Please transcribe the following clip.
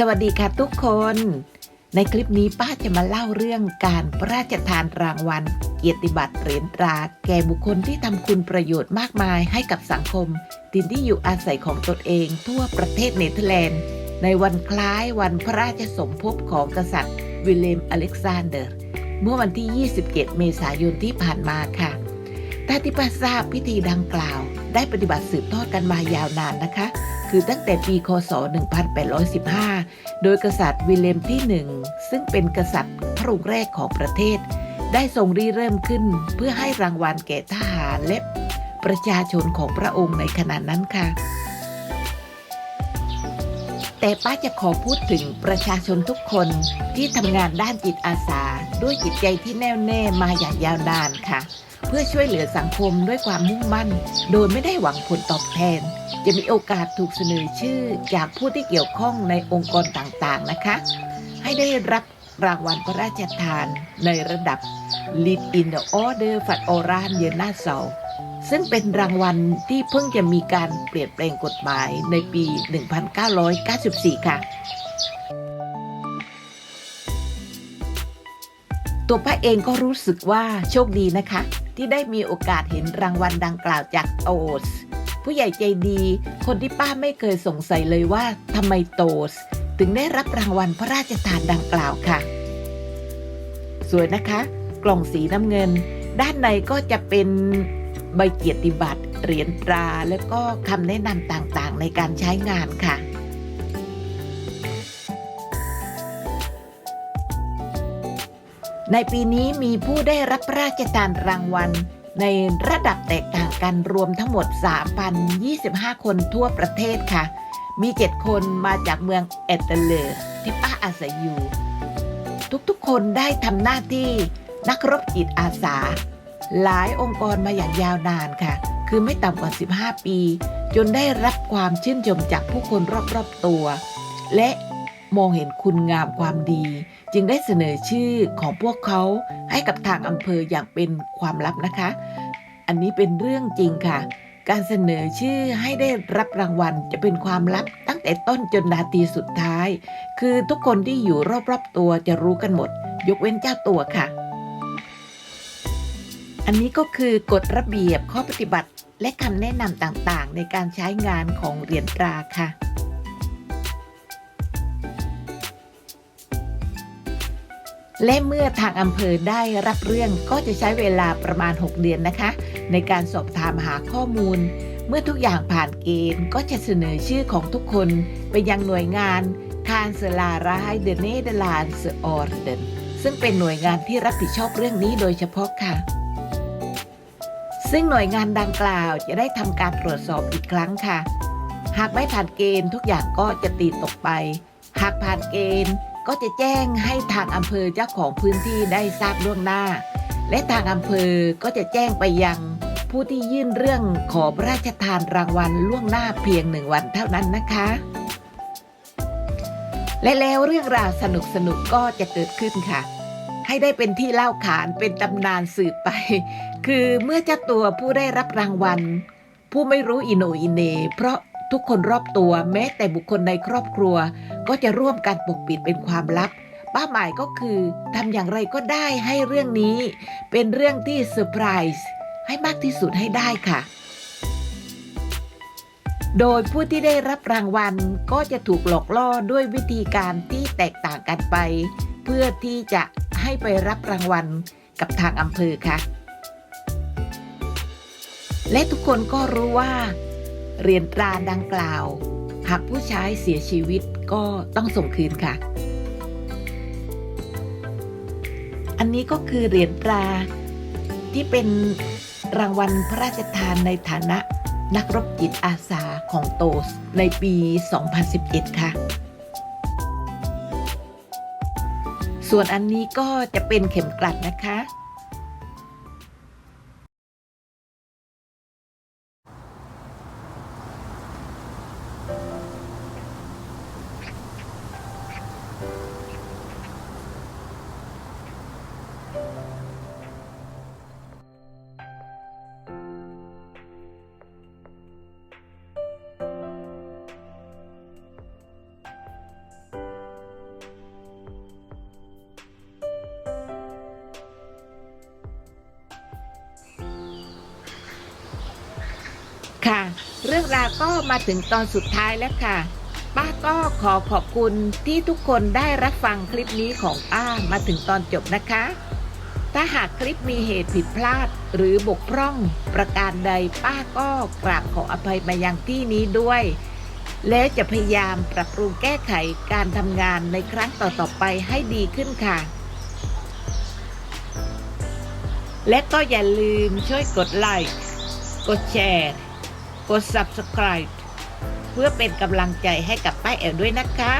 สวัสดีค่ะทุกคน ในคลิปนี้ป้าจะมาเล่าเรื่องการพระราชทานรางวัล เกียรติบัตรเหรียญตรา แก่บุคคลที่ทำคุณประโยชน์มากมายให้กับสังคมถิ่นที่อยู่อาศัยของตนเองทั่วประเทศเนเธอร์แลนด์ ในวันคล้ายวันพระราชสมภพของกษัตริย์ วิลเลมอเล็กซานเดอร์ เมื่อวันที่ 27 เมษายนที่ผ่านมาค่ะถ้าที่ป้าทราบพิธีดังกล่าว ได้ปฏิบัติสืบทอดกันมายาวนานนะคะ คือตั้งแต่ปีคศ 1815 โดยกษัตริย์วิลเลมที่หนึ่งซึ่งเป็นกษัตริย์พระองค์แรกของประเทศ ได้ทรงรีเริ่มขึ้นเพื่อให้รางวัลแก่ทหารและประชาชนของพระองค์ในขณะนั้นค่ะ แต่ป้าจะขอพูดถึงประชาชนทุกคนที่ทำงานด้านจิตอาสา ด้วยจิตใจที่แน่วแน่มาอย่างยาวนานค่ะ เพื่อช่วยเหลือสังคมด้วยความมุ่งมั่น โดยไม่ได้หวังผลตอบแทน จะมีโอกาสถูกเสนอชื่อจากผู้ที่เกี่ยวข้องในองค์กรต่างๆนะคะ ให้ได้รับรางวัลพระราชทานในระดับ Lead in the Order f a t o r a n เยนาเซาซึ่งเป็นรางวัลที่เพิ่งจะมีการเปลี่ยนแปลงกฎหมายในปี 1994 ค่ะ ตัวป้าเองก็รู้สึกว่าโชคดีนะคะ ที่ได้มีโอกาสเห็นรางวัลดังกล่าวจากโตส ผู้ใหญ่ใจดี คนที่ป้าไม่เคยสงสัยเลยว่าทำไมโตส ถึงได้รับรางวัลพระราชทานดังกล่าวค่ะ สวยนะคะ กล่องสีน้ำเงิน ด้านในก็จะเป็นใบเกียรติบัตรเหรียญตรา แล้วก็คำแนะนำต่างๆ ในการใช้งานค่ะ ในปีนี้มีผู้ได้รับพระราชทานรางวัล ในระดับแตกต่างกันรวมทั้งหมด 3,025 คนทั่วประเทศค่ะ มี 7 คนมาจากเมืองเอตเตเลอร์ที่ป้าอาศัยอยู่ ทุกๆ คนได้ทำหน้าที่นักรบจิตอาสา หลายองค์กรมาอย่างยาวนานค่ะ คือไม่ต่ำกว่า 15 ปี จนได้รับความชื่นชมจากผู้คนรอบๆตัว และ มองเห็นคุณงามความดี จึงได้เสนอชื่อของพวกเขาให้กับทางอำเภออย่างเป็นความลับนะคะ อันนี้เป็นเรื่องจริงค่ะ การเสนอชื่อให้ได้รับรางวัลจะเป็นความลับตั้งแต่ต้นจนนาทีสุดท้าย คือทุกคนที่อยู่รอบๆตัวจะรู้กันหมด ยกเว้นเจ้าตัวค่ะ อันนี้ก็คือกฎระเบียบข้อปฏิบัติและคำแนะนำต่างๆ ในการใช้งานของเหรียญตราค่ะ และเมื่อทางอำเภอได้รับเรื่องก็จะใช้เวลาประมาณ 6 เดือนนะคะ ในการสอบถามหาข้อมูล เมื่อทุกอย่างผ่านเกณฑ์ก็จะเสนอชื่อของทุกคนไปยังหน่วยงานคานเซลาไรเดเนเดลานสออร์เดนซึ่งเป็นหน่วยงานที่รับผิดชอบเรื่องนี้โดยเฉพาะค่ะ ซึ่งหน่วยงานดังกล่าวจะได้ทำการตรวจสอบอีกครั้งค่ะ หากไม่ผ่านเกณฑ์ทุกอย่างก็จะตีตกไป หากผ่านเกณฑ์ ก็จะแจ้งให้ทางอำเภอเจ้าของพื้นที่ได้ทราบล่วงหน้า และทางอำเภอก็จะแจ้งไปยังผู้ที่ยื่นเรื่องขอพระราชทานรางวัลล่วงหน้าเพียงหนึ่งวันเท่านั้นนะคะ และแล้วเรื่องราวสนุกสนุกก็จะเกิดขึ้นค่ะ ให้ได้เป็นที่เล่าขานเป็นตำนานสืบไป คือเมื่อเจ้าตัวผู้ได้รับรางวัล ผู้ไม่รู้อิโนอิเน เพราะ ทุกคนรอบตัวแม้แต่บุคคลในครอบครัว ก็จะร่วมกันปกปิดเป็นความลับ ป้าหมายก็คือทำอย่างไรก็ได้ให้เรื่องนี้ เป็นเรื่องที่เซอร์ไพรส์ให้มากที่สุดให้ได้ค่ะ โดยผู้ที่ได้รับรางวัลก็จะถูกหลอกล่อด้วยวิธีการที่แตกต่างกันไป เพื่อที่จะให้ไปรับรางวัลกับทางอำเภอค่ะ และทุกคนก็รู้ว่า เหรียญตราดังกล่าว หากผู้ใช้เสียชีวิตก็ต้องส่งคืนค่ะ อันนี้ก็คือเหรียญตราที่เป็นรางวัลพระราชทานในฐานะนักรบจิตอาสาของโตสในปี 2011 ค่ะ ส่วนอันนี้ก็จะเป็นเข็มกลัดนะ คะเรื่องราวก็มาถึงตอนสุดท้ายแล้วค่ะ ป้าก็ขอขอบคุณที่ทุกคนได้รับฟังคลิปนี้ของป้ามาถึงตอนจบนะคะ ถ้าหากคลิปมีเหตุผิดพลาดหรือบกพร่องประการใดป้าก็กราบขออภัยมายังที่นี้ด้วย และจะพยายามปรับปรุงแก้ไขการทำงานในครั้งต่อๆไปให้ดีขึ้นค่ะและก็อย่าลืมช่วยกดไลค์ กดแชร์ กด Subscribe เพื่อเป็นกำลังใจให้กับป้าแอวด้วยนะคะ